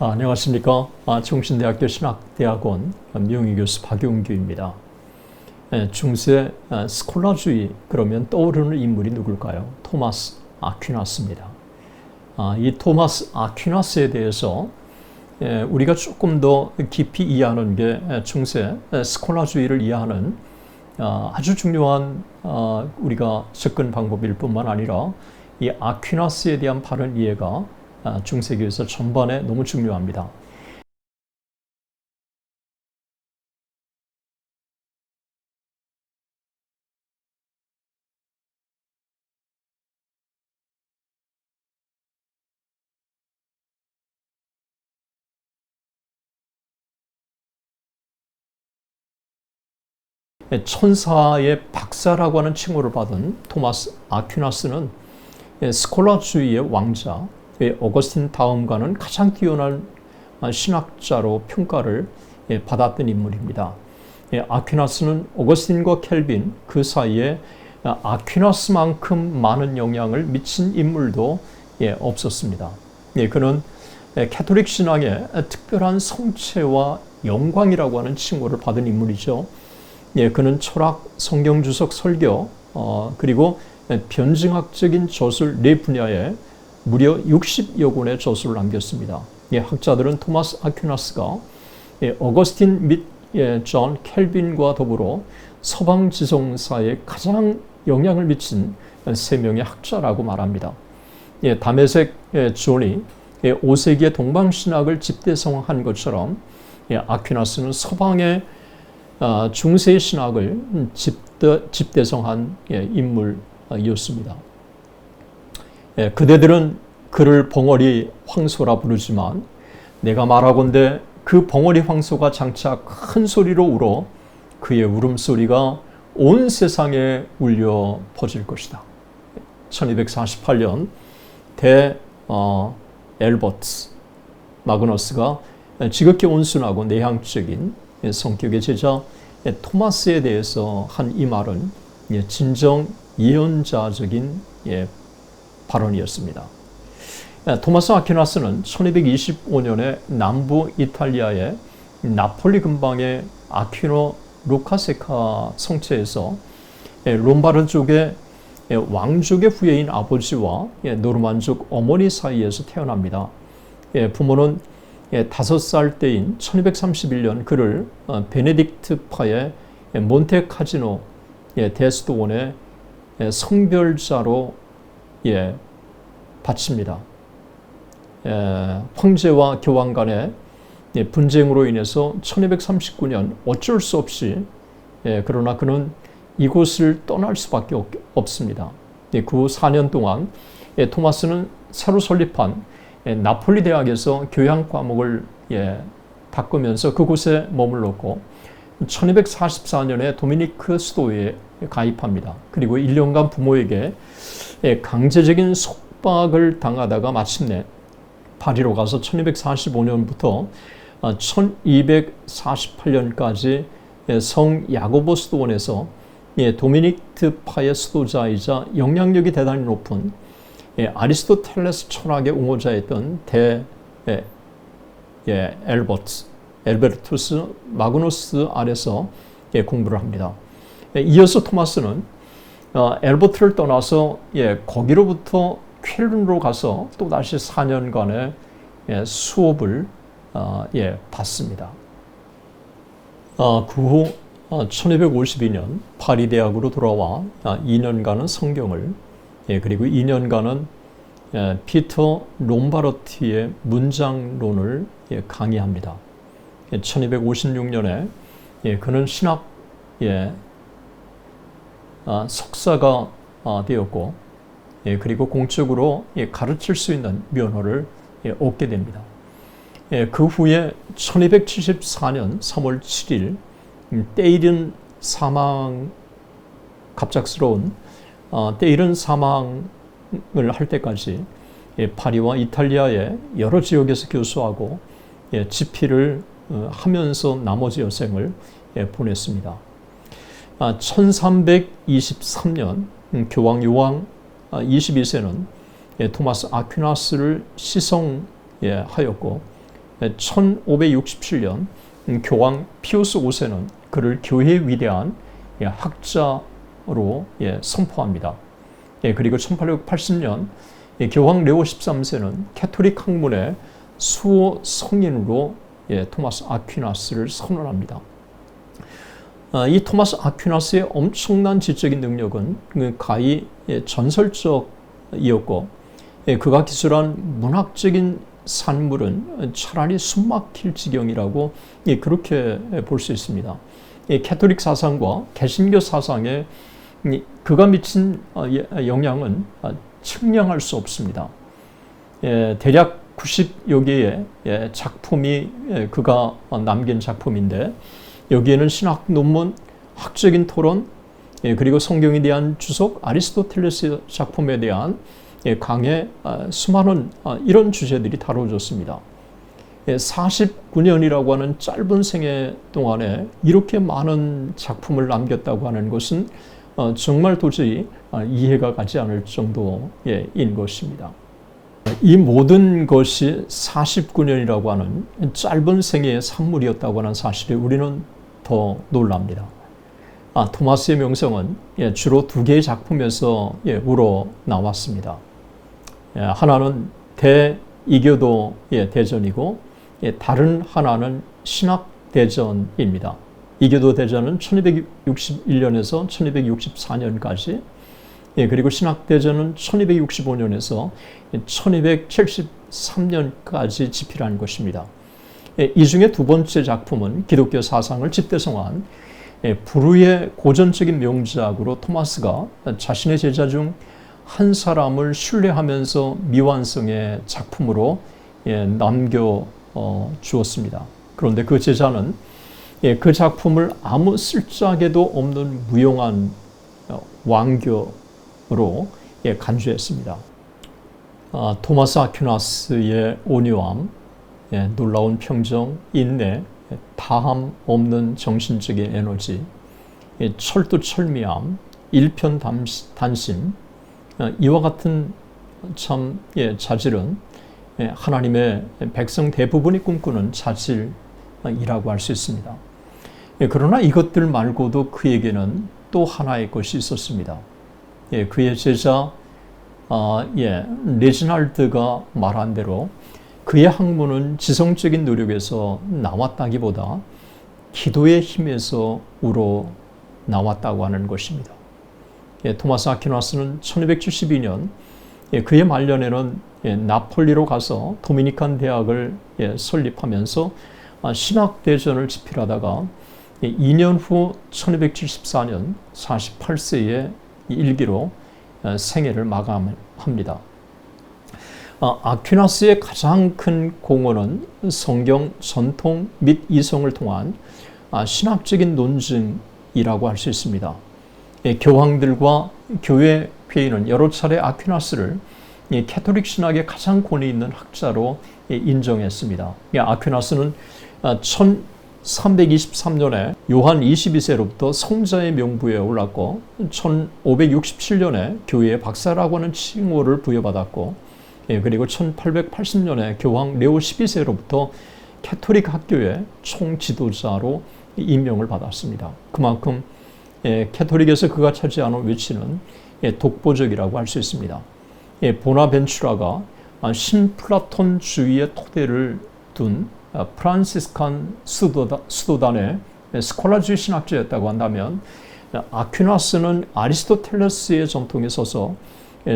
아, 안녕하십니까. 아, 중신대학교 신학대학원 명의교수 박용규입니다. 예, 중세 아, 스콜라주의 그러면 떠오르는 인물이 누굴까요? 토마스 아퀴나스입니다. 아, 이 토마스 아퀴나스에 대해서 예, 우리가 조금 더 깊이 이해하는 게 중세 스콜라주의를 이해하는 아, 아주 중요한 아, 우리가 접근 방법일 뿐만 아니라 이 아퀴나스에 대한 바른 이해가 아, 중세교에서 전반에 너무 중요합니다. 천사의 박사라고 하는 칭호를 받은 토마스 아퀴나스는 스콜라주의의 왕자, 어거스틴 다음과는 가장 뛰어난 신학자로 평가를 받았던 인물입니다. 아퀴나스는 어거스틴과 켈빈 그 사이에 아퀴나스만큼 많은 영향을 미친 인물도 없었습니다. 그는 캐톨릭 신앙의 특별한 성체와 영광이라고 하는 칭호를 받은 인물이죠. 그는 철학, 성경 주석, 설교, 어, 그리고 변증학적인 저술 네 분야에 무려 60여 권의 저술을 남겼습니다. 예, 학자들은 토마스 아퀴나스가 예, 어거스틴 및 예, 존 켈빈과 더불어 서방 지성사에 가장 영향을 미친 세 명의 학자라고 말합니다. 예, 담에색 예, 존이 예, 5세기의 동방 신학을 집대성한 것처럼 예, 아퀴나스는 서방의 아, 중세 신학을 집대, 집대성한 예, 인물이었습니다. 예, 그대들은 그를 벙어리 황소라 부르지만 내가 말하건대 그 벙어리 황소가 장차 큰 소리로 울어 그의 울음소리가 온 세상에 울려 퍼질 것이다. 1248년 대 어, 엘버트 마그너스가 지극히 온순하고 내향적인 성격의 제자 토마스에 대해서 한 이 말은 진정 예언자적인 발언이었습니다. 토마스 아퀴나스는 1225년에 남부 이탈리아의 나폴리 근방의 아퀴노 루카세카 성체에서 롬바르 쪽의 왕족의 후예인 아버지와 노르만족 어머니 사이에서 태어납니다. 부모는 다섯 살 때인 1231년 그를 베네딕트파의 몬테카지노 대수도원의 성별자로 바칩니다. 황제와 교황 간의 분쟁으로 인해서 1239년 어쩔 수 없이 그러나 그는 이곳을 떠날 수밖에 없 습니다. 그 4년 동안 토마스는 새로 설립한 나폴리 대학에서 교양 과목을 바꾸면서 그곳에 머물렀고 1244년에 도미니크 수도에 가입합니다. 그리고 1년간 부모에게 강제적인 속박을 당하다가 마침내 파리로 가서 1245년부터 1248년까지 어, 성 야고보 수도원에서 예, 도미닉트파의 수도자이자 영향력이 대단히 높은 예, 아리스토텔레스 철학의 옹호자였던 대 예, 예, 엘버트, 엘베르투스 마그누스 아래서 예, 공부를 합니다. 예, 이어서 토마스는 어, 엘버트를 떠나서 예, 거기로부터 쾰른으로 가서 또 다시 4년간의 예, 수업을 어, 예, 받습니다. 어, 그후 1252년 파리 대학으로 돌아와 2년간은 성경을 그리고 2년간은 피터 롬바르티의 문장론을 강의합니다. 1256년에 그는 신학 아, 석사가 되었고 예, 그리고 공적으로 예, 가르칠 수 있는 면허를 예, 얻게 됩니다. 그 후에 1274년 3월 7일 때이른 사망 갑작스러운 어, 때이른 사망을 할 때까지 파리와 이탈리아의 여러 지역에서 교수하고 집필을 어, 하면서 나머지 여생을 보냈습니다. 1323년 아, 음, 교황 요왕 22세는 아, 예, 토마스 아퀴나스를 시성하였고 1567년 음, 교황 피우스 5세는 그를 교회의 위대한 예, 학자로 예, 선포합니다. 예, 그리고 1880년 교황 레오 13세는 캐토릭 학문의 수호 성인으로 토마스 아퀴나스를 선언합니다. 아, 이 토마스 아퀴나스의 엄청난 지적인 능력은 그 가히 전설적이었고 그가 기술한 문학적인 산물은 차라리 숨막힐 지경이라고 그렇게 볼 수 있습니다. 캐톨릭 사상과 개신교 사상에 그가 미친 어, 영향은 어, 측량할 수 없습니다. 대략 90여 개의 작품이 그가 남긴 작품인데 여기에는 신학 논문, 학적인 토론, 그리고 성경에 대한 주석, 아리스토텔레스 작품에 대한 예, 강의 아, 수많은 아, 이런 주제들이 다뤄졌습니다. 49년이라고 예, 하는 짧은 생애 동안에 이렇게 많은 작품을 남겼다고 하는 것은 어, 정말 도저히 아, 이해가 가지 않을 정도인 것입니다. 이 모든 것이 49년이라고 하는 짧은 생애의 산물이었다고 하는 사실에 우리는 더 놀랍니다. 아, 토마스의 명성은 예, 주로 두 개의 작품에서 예, 우러 나왔습니다. 예, 하나는 대이교도의 대전이고 예, 다른 하나는 신학 대전입니다. 이교도 대전은 1261년에서 1264년까지 예, 그리고 신학 대전은 1265년에서 1273년까지 집필한 것입니다. 이 중에 두 번째 작품은 기독교 사상을 집대성한 불후의 고전적인 명작으로 토마스가 자신의 제자 중 한 사람을 신뢰하면서 미완성의 작품으로 예, 남겨 어, 주었습니다. 그런데 그 제자는 예, 그 작품을 아무 쓸짝에도 없는 무용한 어, 왕교로 예, 간주했습니다. 아, 토마스 아퀴나스의 온유함, 예, 놀라운 평정, 인내, 예, 다함 없는 정신적인 에너지, 예, 철두철미함, 일편단심, 어, 이와 같은 참 예, 자질은 예, 하나님의 백성 대부분이 꿈꾸는 자질이라고 할 수 있습니다. 예, 그러나 이것들 말고도 그에게는 또 하나의 것이 있었습니다. 예, 그의 제자 아, 예, 레지날드가 말한 대로 그의 학문은 지성적인 노력에서 나왔다기보다 기도의 힘에서 우러 나왔다고 하는 것입니다. 예, 토마스 아퀴나스는 1272년 예, 그의 말년에는 예, 나폴리로 가서 도미니칸 대학을 예, 설립하면서 아, 신학 대전을 집필하다가 2년 예, 후 1274년 48세의 일기로 어, 생애를 마감합니다. 아, 아퀴나스의 가장 큰 공헌은 성경 전통 및 이성을 통한 아, 신학적인 논증이라고 할 수 있습니다. 예, 교황들과 교회 회의는 여러 차례 아퀴나스를 캐톨릭 신학의 가장 권위 있는 학자로 예, 인정했습니다. 아퀴나스는 1323년에 아, 요한 22세로부터 성자의 명부에 올랐고 1567년에 교회의 박사라고 하는 칭호를 부여받았고 예, 그리고 1880년에 교황 레오 12세로부터 캐톨릭 학교의 총지도자로 임명을 받았습니다. 그만큼 예, 캐톨릭에서 그가 차지하는 위치는 예, 독보적이라고 할 수 있습니다. 예, 보나벤추라가 신플라톤주의의 토대를 둔 아, 프란시스칸 수도단, 의 스콜라주의 신학자였다고 한다면 아퀴나스는 아리스토텔레스의 전통에 서서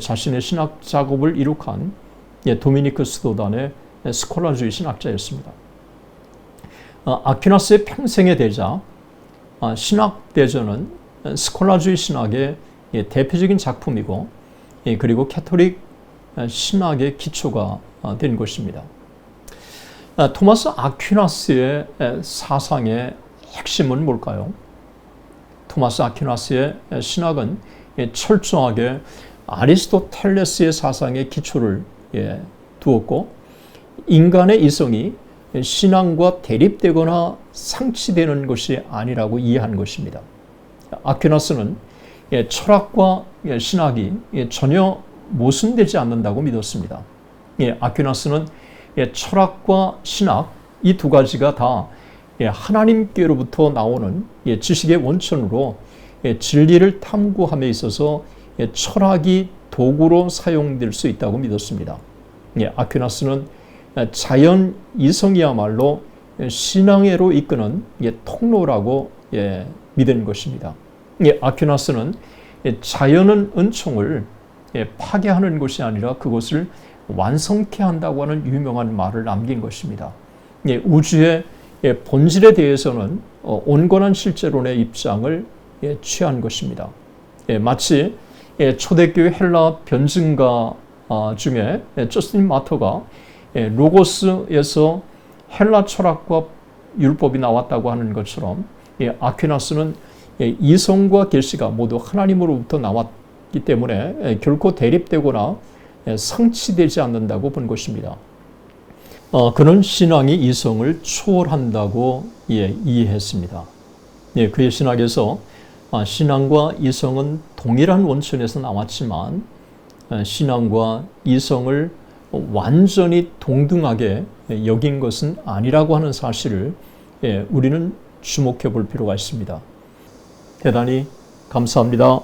자신의 신학 작업을 이룩한 도미니크 수도단의 스콜라주의 신학자였습니다. 아, 아퀴나스의 평생의 대자 아, 신학 대전은 스콜라주의 신학의 예, 대표적인 작품이고 예, 그리고 캐톨릭 신학의 기초가 어, 된 것입니다. 아, 토마스 아퀴나스의 사상의 핵심은 뭘까요? 토마스 아퀴나스의 신학은 예, 철저하게 아리스토텔레스의 사상의 기초를 두었고 인간의 이성이 신앙과 대립되거나 상치되는 것이 아니라고 이해한 것입니다. 아퀴나스는 예, 철학과 예, 신학이 예, 전혀 모순되지 않는다고 믿었습니다. 아퀴나스는 예, 철학과 신학 이 두 가지가 다 예, 하나님께로부터 나오는 예, 지식의 원천으로 예, 진리를 탐구함에 있어서 예, 철학이 도구로 사용될 수 있다고 믿었습니다. 예, 아퀴나스는 자연 이성이야말로 신앙회로 이끄는 예, 통로라고 예, 믿은 것입니다. 예, 아퀴나스는 예, 자연은 은총을 예, 파괴하는 것이 아니라 그것을 완성케 한다고 하는 유명한 말을 남긴 것입니다. 예, 우주의 예, 본질에 대해서는 어, 온건한 실제론의 입장을 예, 취한 것입니다. 예, 마치 예, 초대교회 헬라 변증가 아, 중에 예, 저스틴 마터가 예, 로고스에서 헬라 철학과 율법이 나왔다고 하는 것처럼 예, 아퀴나스는 예, 이성과 계시가 모두 하나님으로부터 나왔기 때문에 예, 결코 대립되거나 예, 상치되지 않는다고 본 것입니다. 어, 그는 신앙이 이성을 초월한다고 예, 이해했습니다. 예, 그의 신학에서 아, 신앙과 이성은 동일한 원천에서 나왔지만 아, 신앙과 이성을 완전히 동등하게 여긴 것은 아니라고 하는 사실을 예, 우리는 주목해 볼 필요가 있습니다. 대단히 감사합니다.